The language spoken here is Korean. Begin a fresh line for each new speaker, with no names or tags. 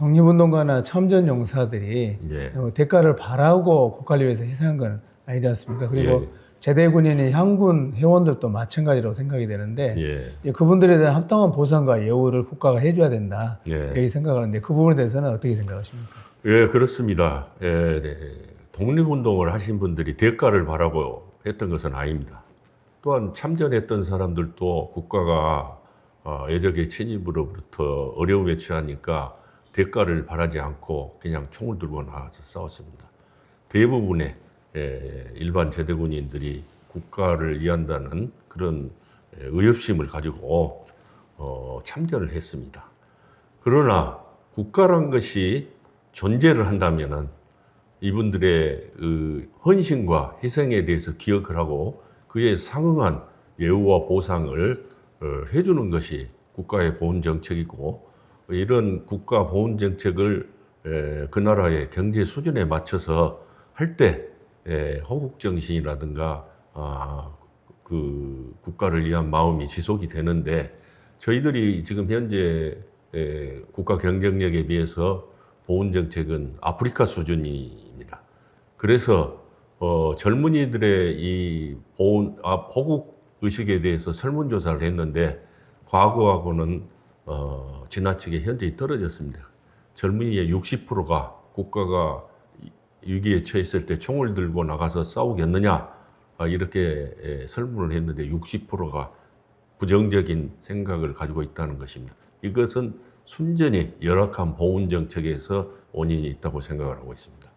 독립운동가나 참전 용사들이
예.
어, 대가를 바라고 국가를 위해서 희생한 건 아니지 않습니까? 그리고
예.
제대 군인인 향군 회원들도 마찬가지라고 생각이 되는데
예.
그분들에 대한 합당한 보상과 예우를 국가가 해줘야 된다
예.
이렇게 생각하는데 그 부분에 대해서는 어떻게 생각하십니까?
예, 그렇습니다. 예, 네. 독립운동을 하신 분들이 대가를 바라고 했던 것은 아닙니다. 또한 참전했던 사람들도 국가가 어, 예적의 침입으로부터 어려움에 처하니까 대가를 바라지 않고 그냥 총을 들고 나가서 싸웠습니다. 대부분의 예, 일반 제대군인들이 국가를 위한다는 그런 예, 의협심을 가지고 어, 참전을 했습니다. 그러나 국가란 것이 존재를 한다면은 이분들의 그 헌신과 희생에 대해서 기억을 하고 그에 상응한 예우와 보상을 어, 해주는 것이 국가의 보훈 정책이고 이런 국가 보훈 정책을 에, 그 나라의 경제 수준에 맞춰서 할때 허국 정신이라든가 아, 그 국가를 위한 마음이 지속이 되는데 저희들이 지금 현재 에, 국가 경쟁력에 비해서 보훈 정책은 아프리카 수준입니다. 그래서 어, 젊은이들의 이 보훈 아, 호국 의식에 대해서 설문조사를 했는데 과거하고는 어, 지나치게 현저히 떨어졌습니다. 젊은이의 60%가 국가가 위기에 처했을 때 총을 들고 나가서 싸우겠느냐 아, 이렇게 에, 설문을 했는데 60%가 부정적인 생각을 가지고 있다는 것입니다. 이것은 순전히 열악한 보훈 정책에서 원인이 있다고 생각을 하고 있습니다.